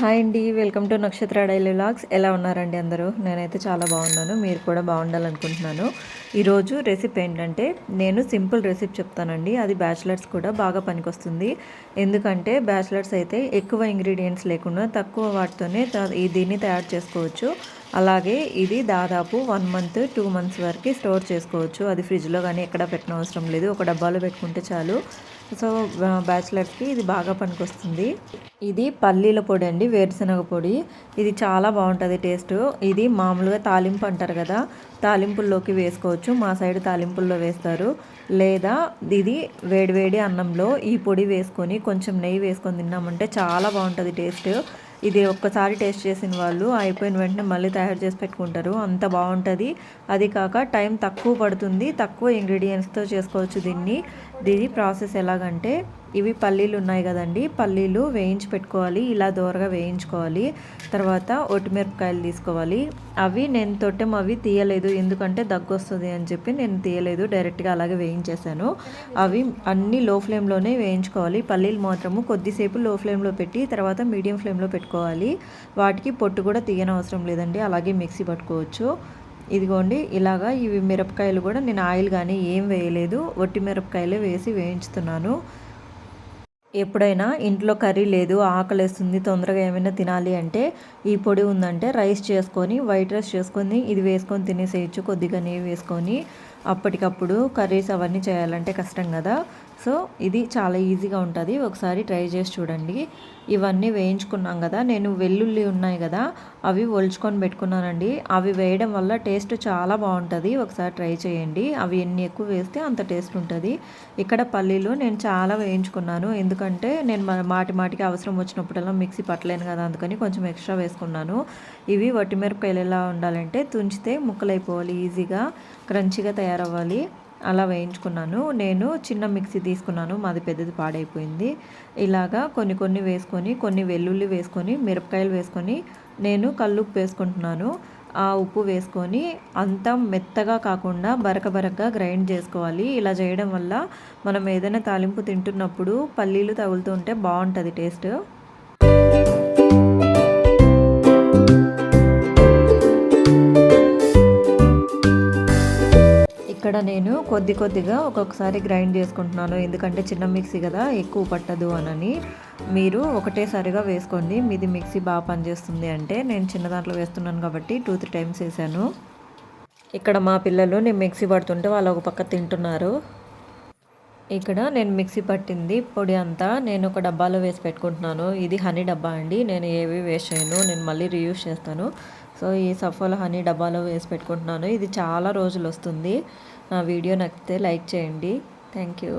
Hi అండి welcome to Nakshatra daily vlogs. ఎలా ఉన్నారండి అందరూ? నేనైతే చాలా బాగున్నాను మీరు కూడా బాగుండాలనుకుంటున్నాను. ఈరోజు రెసిపీ ఏంటంటే నేను సింపుల్ రెసిపీ చెప్తానండి. అది బ్యాచిలర్స్ కూడా బాగా పనికొస్తుంది. ఎందుకంటే బ్యాచిలర్స్ అయితే ఎక్కువ ఇంగ్రీడియంట్స్ లేకుండా తక్కువ వాటితోనే దీన్ని తయారు చేసుకోవచ్చు. అలాగే ఇది దాదాపు వన్ మంత్ టూ మంత్స్ వరకు స్టోర్ చేసుకోవచ్చు. అది ఫ్రిడ్జ్లో కానీ ఎక్కడ పెట్టిన అవసరం లేదు. ఒక డబ్బాలో పెట్టుకుంటే చాలు. సో బ్యాచిలర్స్కి ఇది బాగా పనికొస్తుంది. ఇది పల్లీల పొడి అండి వేరుశనగ పొడి. ఇది చాలా బాగుంటుంది టేస్ట్. ఇది మామూలుగా తాలింపు అంటారు కదా తాలింపుల్లోకి వేసుకోవచ్చు. మా సైడ్ తాలింపుల్లో వేస్తారు. లేదా ఇది వేడివేడి అన్నంలో ఈ పొడి వేసుకొని కొంచెం నెయ్యి వేసుకొని తిన్నామంటే చాలా బాగుంటుంది టేస్ట్. ఇది ఒక్కసారి టేస్ట్ చేసిన వాళ్ళు అయిపోయిన వెంటనే మళ్ళీ తయారు చేసి పెట్టుకుంటారు. అంత బాగుంటుంది. అది కాక టైం తక్కువ పడుతుంది. తక్కువ ఇంగ్రీడియంట్స్తో చేసుకోవచ్చు దీన్ని. దీని ప్రాసెస్ ఎలాగంటే ఇవి పల్లీలు ఉన్నాయి కదండి. పల్లీలు వేయించి పెట్టుకోవాలి. ఇలా దూరగా వేయించుకోవాలి. తర్వాత ఒటిమిరపకాయలు తీసుకోవాలి. అవి నేను తొట్టెం అవి తీయలేదు. ఎందుకంటే దగ్గు వస్తుంది అని చెప్పి నేను తీయలేదు. డైరెక్ట్గా అలాగే వేయించేశాను. అవి అన్ని లో ఫ్లేమ్లోనే వేయించుకోవాలి. పల్లీలు మాత్రము కొద్దిసేపు లో ఫ్లేమ్లో పెట్టి తర్వాత మీడియం ఫ్లేమ్లో పెట్టుకోవాలి. వాటికి పొట్టు కూడా తీయనవసరం అవసరం లేదండి. అలాగే మిక్సీ పట్టుకోవచ్చు. ఇదిగోండి. ఇలాగా ఇవి మిరపకాయలు కూడా నేను ఆయిల్ కానీ ఏం వేయలేదు. ఒట్టి మిరపకాయలే వేసి వేయించుతున్నాను. ఎప్పుడైనా ఇంట్లో కర్రీ లేదు ఆకలేస్తుంది తొందరగా ఏమైనా తినాలి అంటే ఈ పొడి ఉందంటే రైస్ చేసుకొని వైట్ రైస్ చేసుకొని ఇది వేసుకొని తినేసేయచ్చు. కొద్దిగా నెయ్యి వేసుకొని అప్పటికప్పుడు కర్రీస్ అవన్నీ చేయాలంటే కష్టం కదా. సో ఇది చాలా ఈజీగా ఉంటుంది. ఒకసారి ట్రై చేసి చూడండి. ఇవన్నీ వేయించుకున్నాం కదా. నేను వెల్లుల్లి ఉన్నాయి కదా. అవి ఒలుచుకొని పెట్టుకున్నానండి. అవి వేయడం వల్ల టేస్ట్ చాలా బాగుంటుంది. ఒకసారి ట్రై చేయండి. అవి ఎన్ని ఎక్కువ వేస్తే అంత టేస్ట్ ఉంటుంది. ఇక్కడ పల్లీలు నేను చాలా వేయించుకున్నాను. ఎందుకంటే నేను మాటి మాటికి అవసరం వచ్చినప్పుడల్లా మిక్సీ పట్టలేను కదా. అందుకని కొంచెం ఎక్స్ట్రా వేసుకున్నాను. ఇవి వట్టిమిరపకాయలు ఎలా ఉండాలంటే తుంచితే ముక్కలైపోవాలి ఈజీగా క్రంచిగా తయారు తయారవ్వాలి. అలా వేయించుకున్నాను. నేను చిన్న మిక్సీ తీసుకున్నాను. మాది పెద్దది పాడైపోయింది. ఇలాగా కొన్ని కొన్ని వేసుకొని కొన్ని వెల్లుల్లి వేసుకొని మిరపకాయలు వేసుకొని నేను కల్లుప్పు వేసుకుంటున్నాను. ఆ ఉప్పు వేసుకొని అంతా మెత్తగా కాకుండా బరక బరకగా గ్రైండ్ చేసుకోవాలి. ఇలా చేయడం వల్ల మనం ఏదైనా తాలింపు తింటున్నప్పుడు పల్లీలు తగులుతుంటే బాగుంటుంది టేస్ట్. ఇక్కడ నేను కొద్ది కొద్దిగా ఒక్కొక్కసారి గ్రైండ్ చేసుకుంటున్నాను. ఎందుకంటే చిన్న మిక్సీ కదా ఎక్కువ పట్టదు అనని. మీరు ఒకటేసారిగా వేసుకోండి. మీది మిక్సీ బాగా పనిచేస్తుంది అంటే నేను చిన్న దాంట్లో వేస్తున్నాను కాబట్టి టూ త్రీ టైమ్స్ వేసాను. ఇక్కడ మా పిల్లలు నేను మిక్సీ పడుతుంటే వాళ్ళు ఒక పక్క తింటున్నారు. ఇక్కడ నేను మిక్సీ పట్టింది. పొడి అంతా నేను ఒక డబ్బాలో వేసి పెట్టుకుంటున్నాను. ఇది హనీ డబ్బా అండి. నేను ఏవి వేస్ట్ చేయను. నేను మళ్ళీ రీయూస్ చేస్తాను. సో ఈ సఫోలా హనీ డబ్బాలో వేసి పెట్టుకుంటున్నాను. ఇది చాలా రోజులు వస్తుంది. నా వీడియో నచ్చితే లైక్ చేయండి. Thank you.